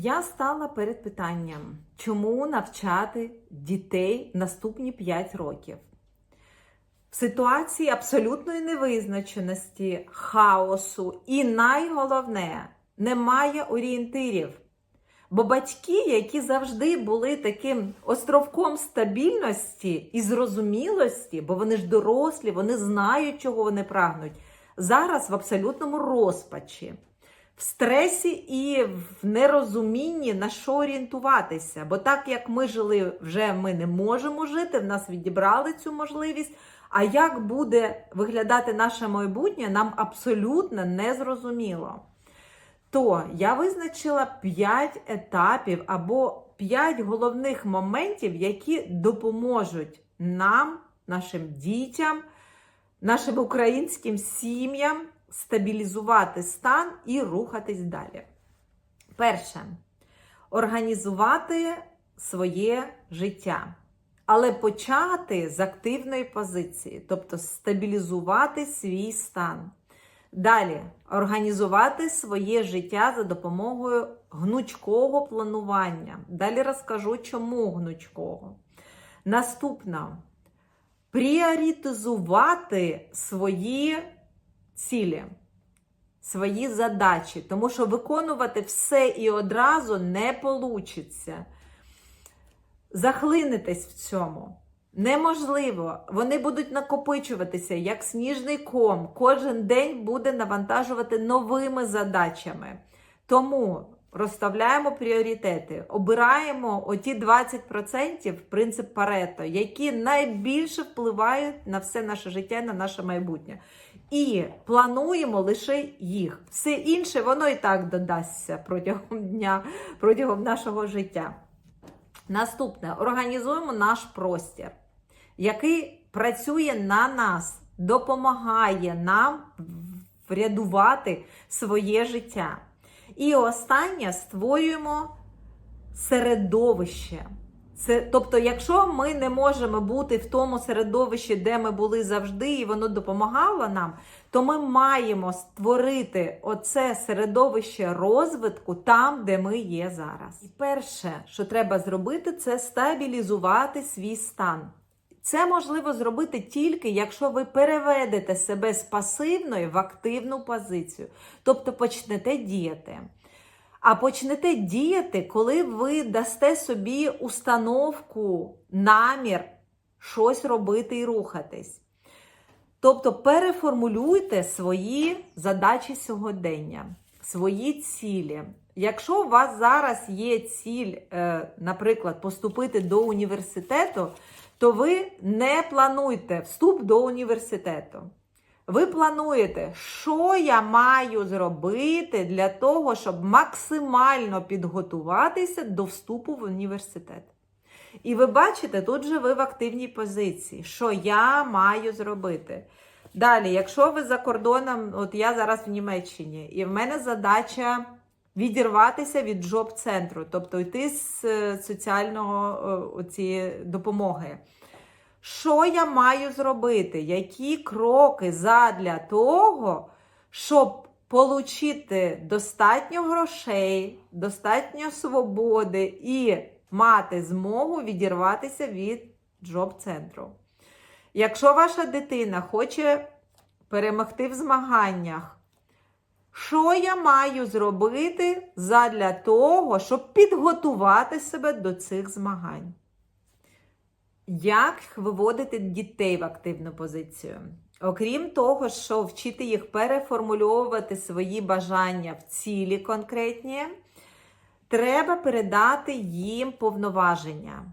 Я стала перед питанням, чому навчати дітей наступні 5 років. В ситуації абсолютної невизначеності, хаосу і найголовне, немає орієнтирів. Бо батьки, які завжди були таким островком стабільності і зрозумілості, бо вони ж дорослі, вони знають, чого вони прагнуть, зараз в абсолютному розпачі, в стресі і в нерозумінні на що орієнтуватися. Бо так як ми жили, вже ми не можемо жити, в нас відібрали цю можливість. А як буде виглядати наше майбутнє, нам абсолютно не зрозуміло. То я визначила 5 етапів або 5 головних моментів, які допоможуть нам, нашим дітям, нашим українським сім'ям стабілізувати стан і рухатись далі. Перше організувати своє життя. Але почати з активної позиції, тобто стабілізувати свій стан. Далі організувати своє життя за допомогою гнучкого планування. Далі розкажу, чому гнучкого. Наступно пріоритизувати свої цілі, свої задачі, тому що виконувати все і одразу не вийде. Захлинитесь в цьому. Неможливо, вони будуть накопичуватися як сніжний ком. Кожен день буде навантажувати новими задачами. Тому розставляємо пріоритети, обираємо оті 20% принцип Парето, які найбільше впливають на все наше життя, на наше майбутнє. І плануємо лише їх. Все інше воно і так додасться протягом дня, протягом нашого життя. Наступне організуємо наш простір, який працює на нас, допомагає нам врядувати своє життя. І останнє створюємо середовище. Це, тобто, якщо ми не можемо бути в тому середовищі, де ми були завжди, і воно допомагало нам, то ми маємо створити оце середовище розвитку там, де ми є зараз. І перше, що треба зробити, це стабілізувати свій стан. Це можливо зробити тільки, якщо ви переведете себе з пасивної в активну позицію, тобто почнете діяти. А почнете діяти, коли ви дасте собі установку, намір щось робити і рухатись. Тобто переформулюйте свої задачі сьогодення, свої цілі. Якщо у вас зараз є ціль, е, наприклад, поступити до університету, то ви не плануйте вступ до університету. Ви плануєте, що я маю зробити для того, щоб максимально підготуватися до вступу в університет. І ви бачите, тут же ви в активній позиції, що я маю зробити. Далі, якщо ви за кордоном, от я зараз в Німеччині, і в мене задача відірватися від джоб-центру, тобто йти з е, соціального цієї допомоги. Що я маю зробити? Які кроки задля того, щоб отримати достатньо грошей, достатньо свободи і мати змогу відірватися від джоб-центру? Якщо ваша дитина хоче перемогти в змаганнях, що я маю зробити задля того, щоб підготувати себе до цих змагань? Як виводити дітей в активну позицію? Окрім того, що вчити їх переформульовувати свої бажання в цілі конкретні, треба передати їм повноваження.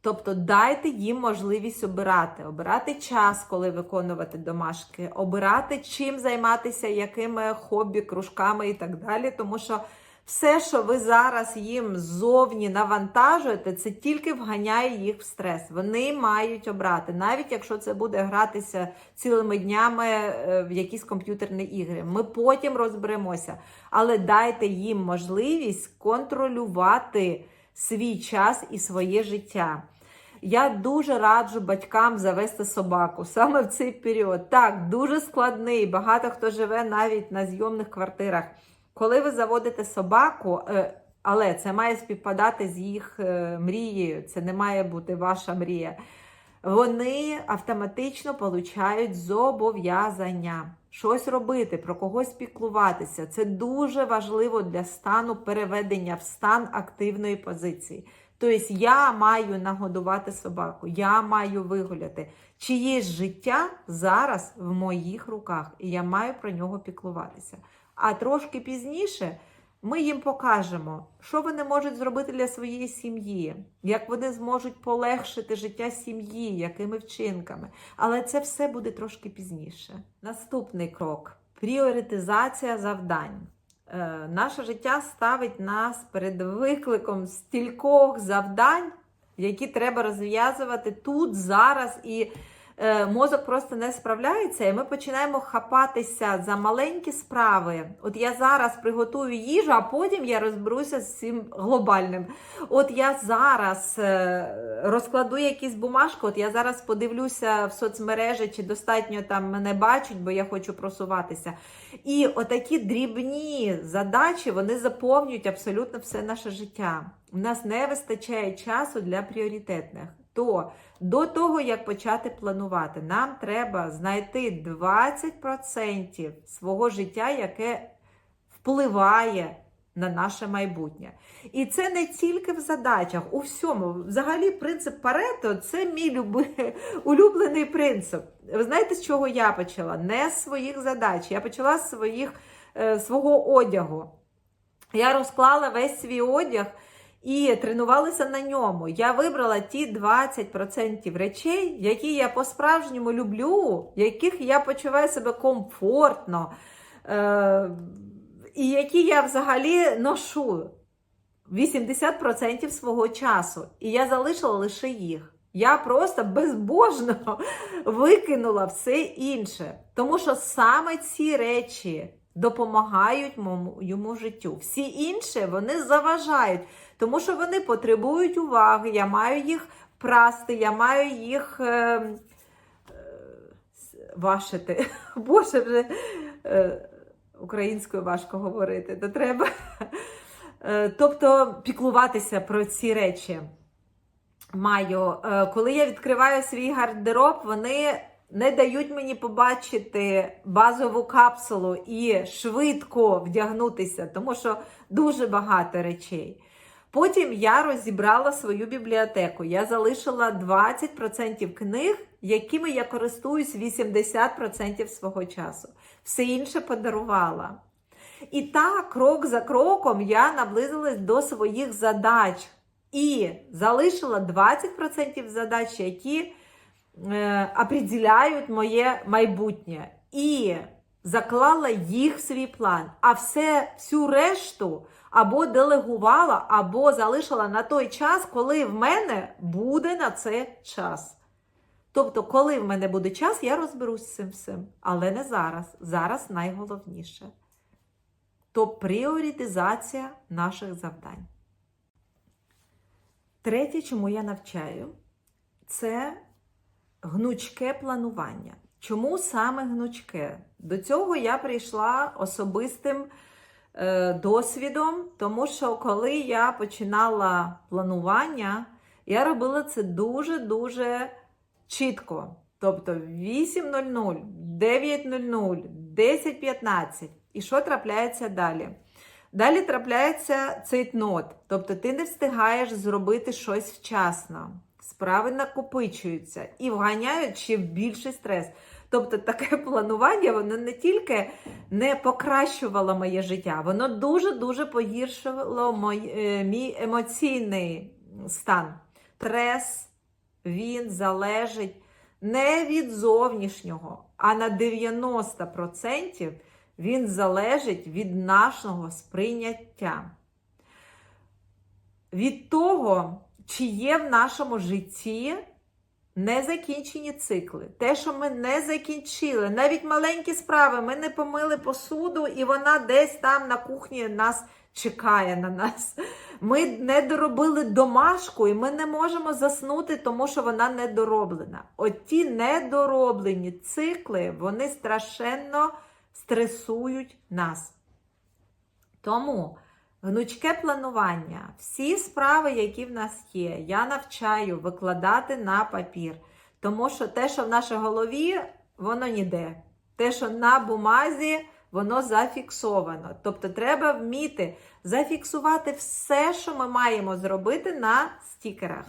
Тобто дайте їм можливість обирати, обирати час, коли виконувати домашки, обирати чим займатися, якими хобі, кружками і так далі. Тому що все, що ви зараз їм ззовні навантажуєте, це тільки вганяє їх в стрес. Вони мають обрати, навіть якщо це буде гратися цілими днями е, в якісь комп'ютерні ігри. Ми потім розберемося, але дайте їм можливість контролювати свій час і своє життя. Я дуже раджу батькам завести собаку саме в цей період. Так, дуже складний. Багато хто живе навіть на зйомних квартирах. Коли ви заводите собаку, е, Але це має співпадати з їх е, мрією. Це не має бути ваша мрія. Вони автоматично получають зобов'язання щось робити, про когось піклуватися. Це дуже важливо для стану переведення в стан активної позиції. Тобто я маю нагодувати собаку, я маю вигуляти. Чиєсь життя зараз в моїх руках, і я маю про нього піклуватися. А трошки пізніше ми їм покажемо, що вони можуть зробити для своєї сім'ї, як вони зможуть полегшити життя сім'ї, якими вчинками. Але це все буде трошки пізніше. Наступний крок пріоритизація завдань. Е, наше життя ставить нас перед викликом стількох завдань, які треба розв'язувати тут, зараз і мозок просто не справляється, і ми починаємо хапатися за маленькі справи. От я зараз приготую їжу, а потім я розберуся з цим глобальним. От я зараз е, розкладу якісь бумажки, от я зараз подивлюся в соцмережі, чи достатньо там мене бачать, бо я хочу просуватися. І отакі дрібні задачі вони заповнюють абсолютно все наше життя. У нас не вистачає часу для пріоритетних. То до того, як почати планувати, нам треба знайти 20% свого життя, яке впливає на наше майбутнє. І це не тільки в задачах, у всьому. Взагалі, принцип Парето це мій люби... улюблений принцип. Ви знаєте, з чого я почала? Не з своїх задач. Я почала з своїх, е, свого одягу. Я розклала весь свій одяг і тренувалася на ньому. Я вибрала ті 20% речей, які я по-справжньому люблю, яких я почуваю себе комфортно, е- і які я взагалі ношу 80% свого часу. І я залишила лише їх. Я просто безбожно викинула все інше. Тому що саме ці речі допомагають йому життю. Всі інші вони заважають, тому що вони потребують уваги. Я маю їх прасти, я маю їх е, е, вашити. Боже, вже е, українською важко говорити, то треба. Е, Тобто піклуватися про ці речі маю. Е, Коли я відкриваю свій гардероб, вони не дають мені побачити базову капсулу і швидко вдягнутися, тому що дуже багато речей. Потім я розібрала свою бібліотеку. Я залишила 20% книг, якими я користуюсь 80% свого часу. Все інше подарувала. І так, крок за кроком, я наблизилась до своїх задач і залишила 20% задач, які определяють моє майбутнє. І заклала їх в свій план. А все, всю решту або делегувала, або залишила на той час, коли в мене буде на це час. Тобто, коли в мене буде час, я розберусь з цим всім. Але не зараз. Зараз найголовніше. То пріоритизація наших завдань. Третє, чому я навчаю, це гнучке планування. Чому саме гнучке? До цього я прийшла особистим е, досвідом, тому що коли я починала планування, я робила це дуже-дуже чітко. Тобто 8.00, 9.00, 10.15. І що трапляється далі? Далі трапляється цейтнот, тобто ти не встигаєш зробити щось вчасно. Справи накопичуються і вганяють ще в більший стрес. Тобто таке планування воно не тільки не покращувало моє життя, воно дуже-дуже погіршувало мій, е, мій емоційний стан. Стрес, він залежить не від зовнішнього, а на 90% він залежить від нашого сприйняття. Від того, чи є в нашому житті незакінчені цикли. Те, що ми не закінчили, навіть маленькі справи, ми не помили посуду, і вона десь там на кухні нас чекає на нас. Ми не доробили домашку, і ми не можемо заснути, тому що вона недороблена. От ті недороблені цикли, вони страшенно стресують нас. Тому Гнучке планування. Всі справи, які в нас є, я навчаю викладати на папір. Тому що те, що в нашій голові, воно ніде. Те, що на бумазі, воно зафіксовано. Тобто треба вміти зафіксувати все, що ми маємо зробити на стікерах.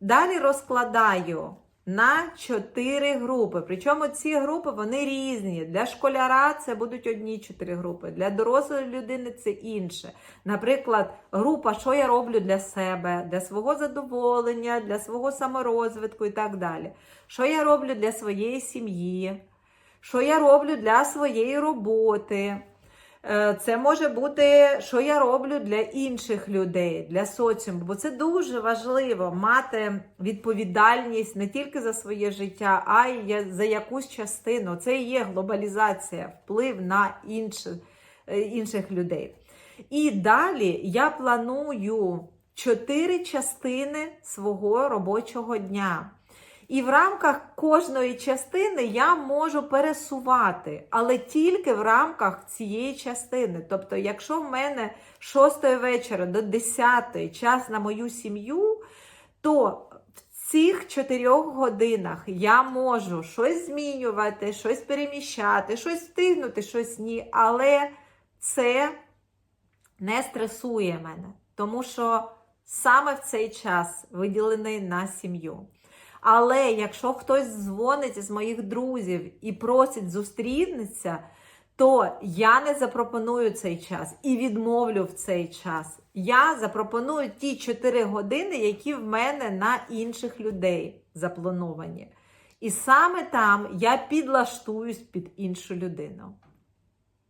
Далі розкладаю на чотири групи. Причому ці групи вони різні. Для школяра це будуть одні чотири групи, для дорослої людини це інше. Наприклад, група, що я роблю для себе, для свого задоволення, для свого саморозвитку і так далі. Що я роблю для своєї сім'ї, що я роблю для своєї роботи. Е, Це може бути, що я роблю для інших людей, для соціуму, бо це дуже важливо мати відповідальність не тільки за своє життя, а й за якусь частину. Це і є глобалізація, вплив на інші, е, інших людей. І далі я планую чотири частини свого робочого дня. І в рамках кожної частини я можу пересувати, але тільки в рамках цієї частини. Тобто, якщо в мене з 6 вечора до 10 час на мою сім'ю, то в цих 4 годинах я можу щось змінювати, щось переміщати, щось встигнути, щось ні. Але це не стресує мене, тому що саме в цей час виділений на сім'ю. Але якщо хтось дзвонить з моїх друзів і просить зустрітися, то я не запропоную цей час і відмовлю в цей час. Я запропоную ті 4 години, які в мене на інших людей заплановані. І саме там я підлаштуюсь під іншу людину.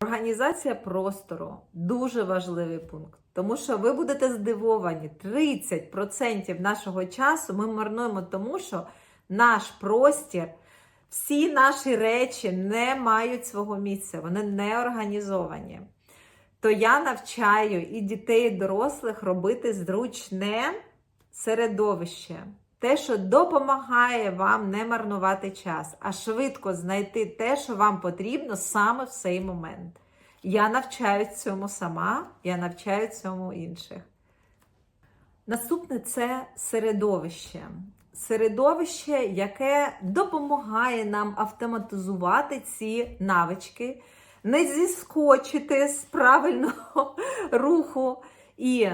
Організація простору дуже важливий пункт, тому що ви будете здивовані, 30% нашого часу ми марнуємо тому, що наш простір, всі наші речі не мають свого місця, вони не організовані. То я навчаю і дітей, і дорослих робити зручне середовище. Те, що допомагає вам не марнувати час, а швидко знайти те, що вам потрібно саме в цей момент. Я навчаю цьому сама, я навчаю цьому інших. Наступне це середовище. Середовище, яке допомагає нам автоматизувати ці навички, не зіскочити з правильного руху. І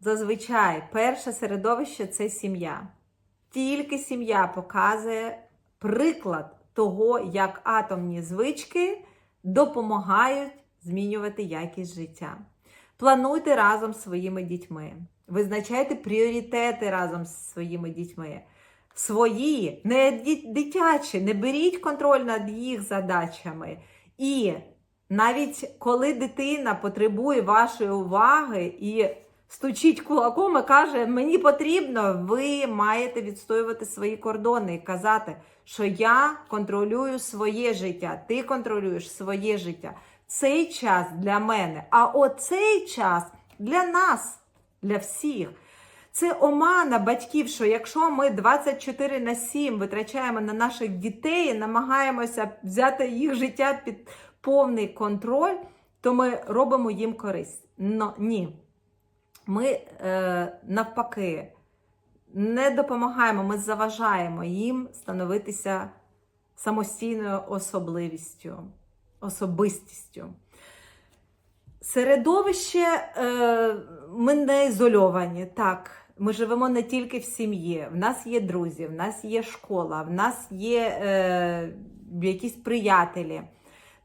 зазвичай перше середовище це сім'я. Тільки сім'я показує приклад того, як атомні звички допомагають змінювати якість життя. Плануйте разом з своїми дітьми. Визначайте пріоритети разом з своїми дітьми. Свої, не дитячі, не беріть контроль над їх задачами. І навіть коли дитина потребує вашої уваги і стучить кулаком і каже, мені потрібно, ви маєте відстоювати свої кордони і казати, що я контролюю своє життя, ти контролюєш своє життя. Цей час для мене, а оцей час для нас, для всіх. Це омана батьків, що якщо ми 24 на 7 витрачаємо на наших дітей, намагаємося взяти їх життя під повний контроль, то ми робимо їм користь. Но ні. Ми е, навпаки не допомагаємо, ми заважаємо їм становитися самостійною особливістю, особистістю. Середовище е, ми не ізольовані. Так, ми живемо не тільки в сім'ї. В нас є друзі, в нас є школа, в нас є е, якісь приятелі.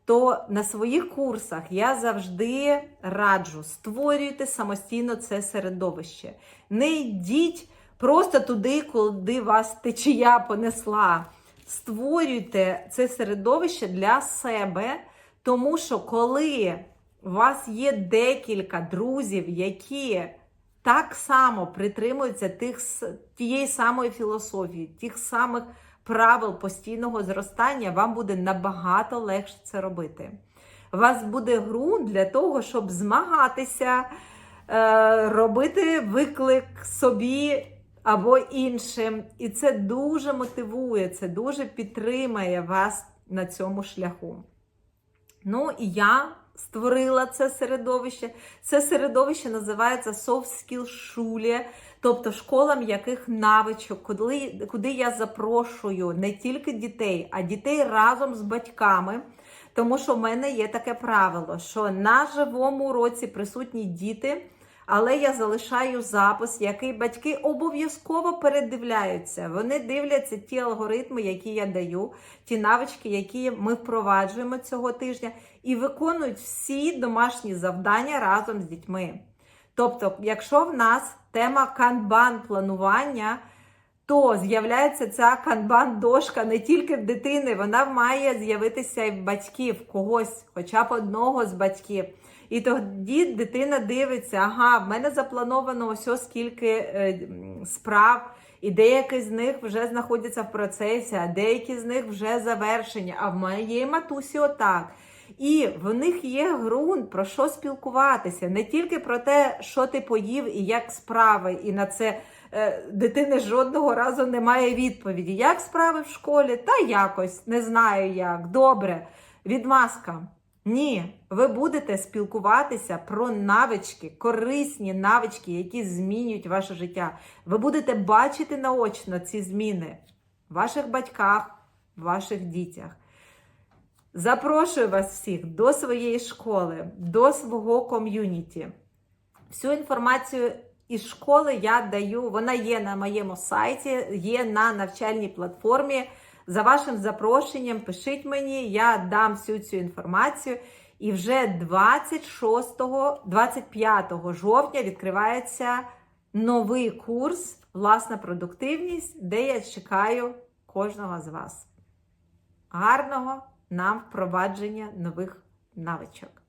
То на своїх курсах я завжди раджу створюйте самостійно це середовище. Не йдіть просто туди, куди вас течія понесла. Створюйте це середовище для себе, тому що коли у вас є декілька друзів, які так само притримуються тих, тієї самої філософії, тих самих правил постійного зростання, вам буде набагато легше це робити. У вас буде ґрунт для того, щоб змагатися, е, робити виклик собі або іншим. І це дуже мотивує, це дуже підтримає вас на цьому шляху. Ну і я створила це середовище. Це середовище називається Soft Skill Schule, тобто школа м'яких навичок, куди, куди я запрошую не тільки дітей, а дітей разом з батьками. Тому що в мене є таке правило, що на живому уроці присутні діти, але я залишаю запис, який батьки обов'язково передивляються. Вони дивляться ті алгоритми, які я даю, ті навички, які ми впроваджуємо цього тижня, і виконують всі домашні завдання разом з дітьми. Тобто, якщо в нас тема канбан планування, то з'являється ця канбан-дошка не тільки в дитини, вона має з'явитися і в батьків, когось, хоча б одного з батьків. І тоді дитина дивиться, ага, в мене заплановано ось скільки е, справ, і деякі з них вже знаходяться в процесі, а деякі з них вже завершені. А в моєї матусі отак. І в них є ґрунт про що спілкуватися, не тільки про те, що ти поїв і як справи, і на це е, дитини жодного разу немає відповіді. Як справи в школі? Та якось не знаю як. Добре, відмазка. Ні, ви будете спілкуватися про навички, корисні навички, які змінюють ваше життя. Ви будете бачити наочно ці зміни в ваших батьках, в ваших дітях. Запрошую вас всіх до своєї школи, до свого ком'юніті. Всю інформацію із школи я даю, вона є на моєму сайті, є на навчальній платформі. За вашим запрошенням, пишіть мені, я дам всю цю інформацію. І вже 26, 25 жовтня відкривається новий курс Власна продуктивність, де я чекаю кожного з вас. Гарного нам впровадження нових навичок.